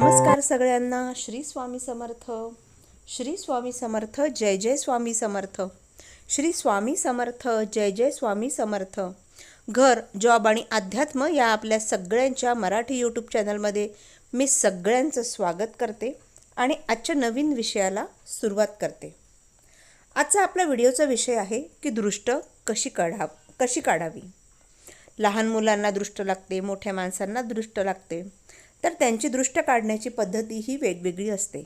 नमस्कार सगळ्यांना. श्री स्वामी समर्थ. श्री स्वामी समर्थ जय जय स्वामी समर्थ. श्री स्वामी समर्थ जय जय स्वामी समर्थ. घर जॉब आणि अध्यात्म या आपल्या सगळ्यांच्या मराठी यूट्यूब चॅनलमध्ये मी सगळ्यांचं स्वागत करते आणि आजच्या नवीन विषयाला सुरुवात करते. आजचा आपला व्हिडिओचा विषय आहे की दृष्ट कशी काढा कशी काढावी? लहान मुलांना दृष्ट लागते मोठ्या माणसांना दृष्ट लागते. तर त्यांची दृष्ट काढण्याची पद्धती ही वेगवेगळी असते.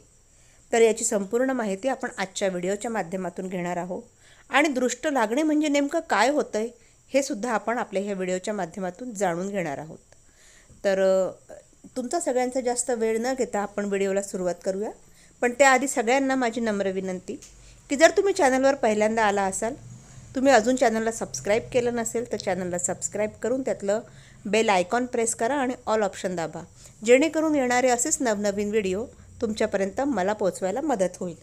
तर याची संपूर्ण माहिती आपण आजच्या व्हिडिओच्या माध्यमातून घेणार आहोत. आणि दृष्ट लागणे म्हणजे नेमकं काय होतं आहे हे सुद्धा आपण आपल्या ह्या व्हिडिओच्या माध्यमातून जाणून घेणार आहोत. तर तुमचा सगळ्यांचा जास्त वेळ न घेता आपण व्हिडिओला सुरुवात करूया. पण त्याआधी सगळ्यांना माझी नम्र विनंती की जर तुम्ही चॅनलवर पहिल्यांदा आला असाल तुम्ही अजून चॅनलला सबस्क्राईब केलं नसेल तर चॅनलला सबस्क्राईब करून त्यातलं बेल आयकॉन प्रेस करा आणि ऑल ऑप्शन दाबा. जेणेकरून येणारे असेच नवनवीन व्हिडिओ तुमच्यापर्यंत मला पोचवायला मदत होईल.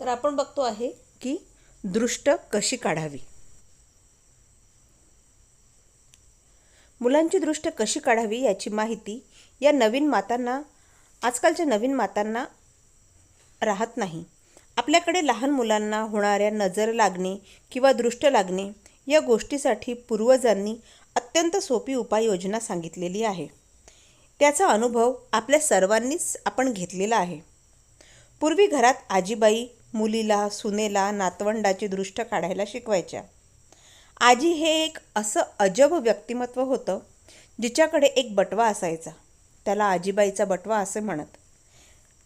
तर आपण बघतो आहे की दृष्ट कशी काढावी? मुलांची दृष्ट कशी काढावी याची माहिती या नवीन मातांना आजकालच्या नवीन मातांना राहत नाही. आपल्याकडे लहान मुलांना होणाऱ्या नजर लागणे किंवा दृष्ट लागणे या गोष्टीसाठी पूर्वजांनी अत्यंत सोपी उपाययोजना सांगितलेली आहे. त्याचा अनुभव आपल्या सर्वांनीच आपण घेतलेला आहे. पूर्वी घरात आजीबाई मुलीला सुनेला नातवंडाची दृष्ट काढायला शिकवायच्या. आजी हे एक असं अजब व्यक्तिमत्व होतं जिच्याकडे एक बटवा असायचा. त्याला आजीबाईचा बटवा असे म्हणत.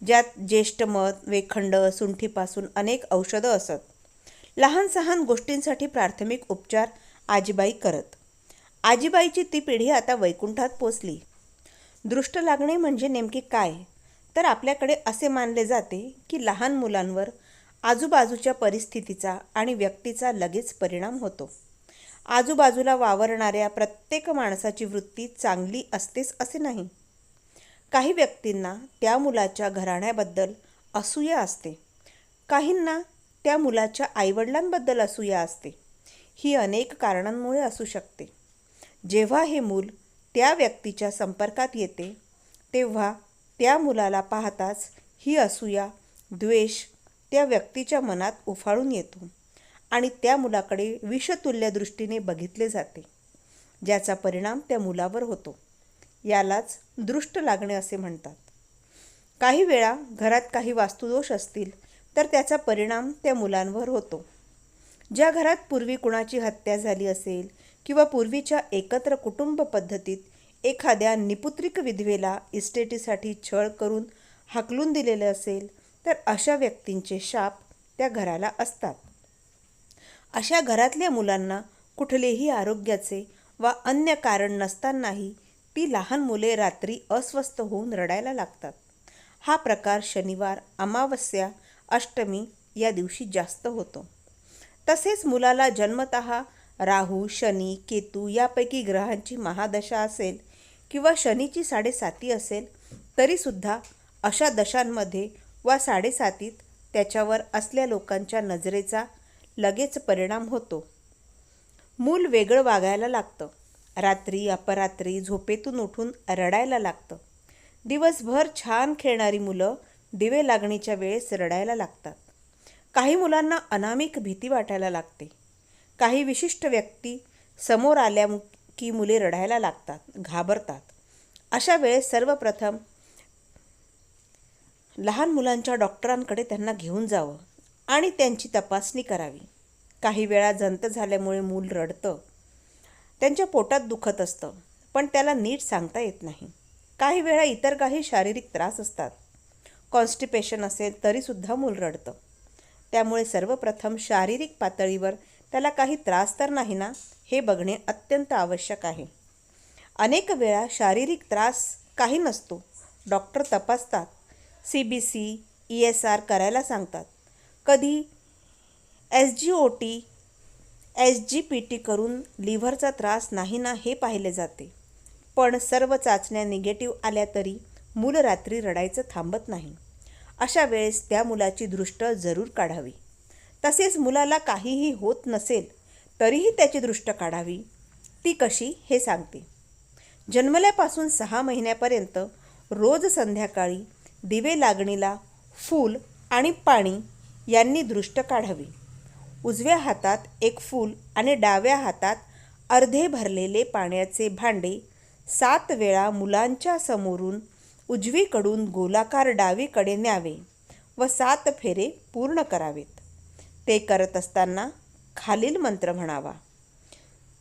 ज्यात ज्येष्ठ मध वेखंड सुंठीपासून अनेक औषधं असत. लहान सहान गोष्टींसाठी प्राथमिक उपचार आजीबाई करत. आजीबाईची ती पिढी आता वैकुंठात पोचली. दृष्ट लागणे म्हणजे नेमके काय? तर आपल्याकडे असे मानले जाते की लहान मुलांवर आजूबाजूच्या परिस्थितीचा आणि व्यक्तीचा लगेच परिणाम होतो. आजूबाजूला वावरणाऱ्या प्रत्येक माणसाची वृत्ती चांगली असतेच असे नाही. काही व्यक्तींना त्या मुलाच्या घराण्याबद्दल असूया असते. काहींना त्या मुलाच्या आईवडिलांबद्दल असूया असते. ही अनेक कारणांमुळे असू शकते. जेव्हा हे मूल त्या व्यक्तीच्या संपर्कात येते तेव्हा त्या मुलाला पाहताच ही असूया द्वेष त्या व्यक्तीच्या मनात उफाळून येतो आणि त्या मुलाकडे विषतुल्य दृष्टीने बघितले जाते ज्याचा परिणाम त्या मुलावर होतो. यालाच दृष्ट लागणे असे म्हणतात. काही वेळा घरात काही वास्तुदोष असतील तर त्याचा परिणाम त्या मुलांवर होतो. ज्या घरात पूर्वी कुणाची हत्या झाली असेल किंवा पूर्वीच्या एकत्र कुटुंब पद्धतीत एखाद्या निपुत्रिक विधवेला इस्टेटीसाठी छळ करून हाकलून दिलेले असेल तर अशा व्यक्तींचे शाप त्या घराला असतात. अशा घरातल्या मुलांना कुठलेही आरोग्याचे वा अन्य कारण नसतानाही ती लहान मुले रात्री अस्वस्थ होऊन रडायला लागतात. हा प्रकार शनिवार अमावस्या अष्टमी या दिवशी जास्त होतो. तसेच मुलाला जन्मतः राहू शनी केतू यापैकी ग्रहांची महादशा असेल किंवा शनीची साडेसाती असेल तरीसुद्धा अशा दशांमध्ये वा साडेसातीत त्याच्यावर असल्या लोकांच्या नजरेचा लगेच परिणाम होतो. मूल वेगळं वागायला लागतं. रात्री अपरात्री झोपेतून उठून रडायला लागतं. दिवसभर छान खेळणारी मुलं दिवे लागणीच्या वेळेस रडायला लागतात. काही मुलांना अनामिक भीती वाटायला लागते. काही विशिष्ट व्यक्ती समोर आल्या की मुले रडायला लागतात घाबरतात. अशा वेळेस सर्वप्रथम लहान मुलांच्या डॉक्टरांकडे त्यांना घेऊन जावं आणि त्यांची तपासणी करावी. काही वेळा जंत झाल्यामुळे मूल रडतं. त्यांच्या पोटात दुखत असतं पण त्याला नीट सांगता येत नाही. काही वेळा इतर काही शारीरिक त्रास असतात. कॉन्स्टिपेशन असेल तरीसुद्धा मूल रडतं. त्यामुळे सर्वप्रथम शारीरिक पातळीवर त्याला काही त्रास तर नाही ना? हे बघणे अत्यंत आवश्यक आहे. अनेक वेळा शारीरिक त्रास काही नसतो. डॉक्टर तपासतात. C B C E S R करायला सांगतात. कधी S G O T S G P T करून लिव्हरचा त्रास नाही ना हे पाहिले जाते. पण सर्व चाचण्या निगेटिव्ह आल्या तरी मूल रात्री रडायचं थांबत नाही. अशा वेळेस त्या मुलाची दृष्ट जरूर काढावी. तसेच मुलाला काहीही होत नसेल तरीही त्याची दृष्ट काढावी. ती कशी हे सांगते. जन्मल्यापासून सहा महिन्यापर्यंत रोज संध्याकाळी दिवे लागणीला फूल आणि पाणी यांनी दृष्ट काढावे. उजव्या हातात एक फूल आणि डाव्या हातात अर्धे भरलेले पाण्याचे भांडे सात वेळा मुलांच्या समोरून उजवीकडून गोलाकार डावीकडे न्यावे व सात फेरे पूर्ण करावेत. ते करत असताना खालील मंत्र म्हणावा.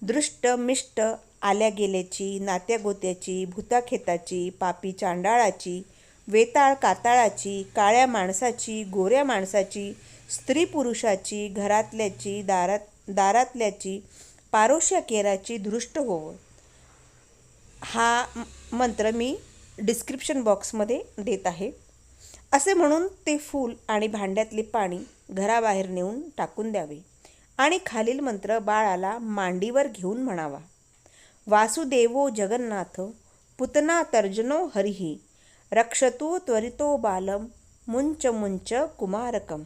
दृष्ट मिष्ट आल्या गेल्याची नात्यागोत्याची भूताखेताची पापी चांडाळाची वेताळ काताळाची काळ्या माणसाची गोऱ्या माणसाची स्त्री पुरुषाची घरातल्याची दारात दारातल्याची पारोश्या केराची दृष्ट होवं. हा मंत्र मी डिस्क्रिप्शन बॉक्समध्ये देत आहे. असे म्हणून ते फूल आणि भांड्यातले पाणी घराबाहेर नेऊन टाकून द्यावे. आणि खालील मंत्र बाळाला मांडीवर घेऊन म्हणावा. वासुदेवो जगन्नाथ पुतना तर्जनो हरिही रक्षतो त्वरितो बालम मुंच मुंच कुमारकम.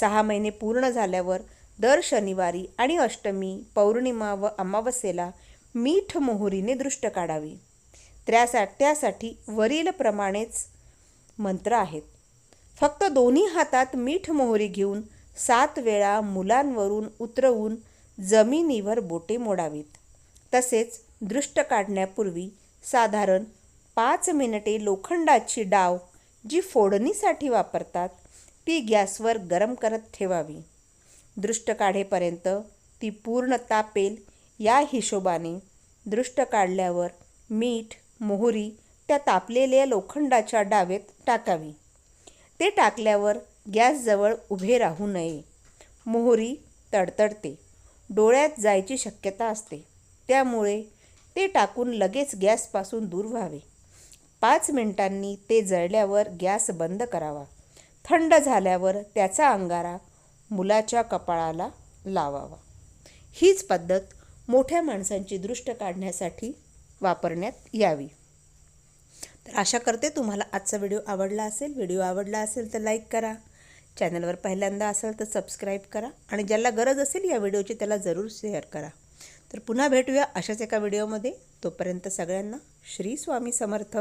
सहा महिने पूर्ण झाल्यावर दर शनिवारी आणि अष्टमी पौर्णिमा व अमावस्येला मीठ मोहरीने दृष्ट काढावी. त्यासा त्यासाठी वरीलप्रमाणेच मंत्र आहेत. फक्त दोन्ही हातात मीठ मोहरी घेऊन सात वेळा मुलांवरून उतरवून जमिनीवर बोटे मोडावीत. तसेच दृष्ट काढण्यापूर्वी साधारण पाच मिनिटे लोखंडाची डाव जी फोडणीसाठी वापरतात ती गॅसवर गरम करत ठेवावी. दृष्ट काढेपर्यंत ती पूर्ण तापेल. या हिशोबाने दृष्ट काढल्यावर मीठ मोहरी त्या तापलेल्या लोखंडाच्या डावेत टाकावी. ते टाकल्यावर गॅसजवळ उभे राहू नये. मोहरी तडतडते. डोळ्यात जायची शक्यता असते. त्यामुळे ते टाकून लगेच गॅसपासून दूर व्हावे. पाच मिनिटांनी ते जळल्यावर गॅस बंद करावा. थंड झाल्यावर त्याचा अंगारा मुलाच्या कपाळाला लावावा. हीच पद्धत मोठ्या माणसांची दृष्ट काढण्यासाठी वापरण्यात यावी. तर आशा करते तुम्हाला आजचा व्हिडिओ आवडला असेल. व्हिडिओ आवडला असेल तर लाईक करा. चॅनलवर पहिल्यांदा असेल तर सबस्क्राईब करा आणि ज्याला गरज असेल या व्हिडिओची त्याला जरूर शेअर करा. तर पुन्हा भेटूया अशाच एका व्हिडिओमध्ये. तोपर्यंत सगळ्यांना श्री स्वामी समर्थ.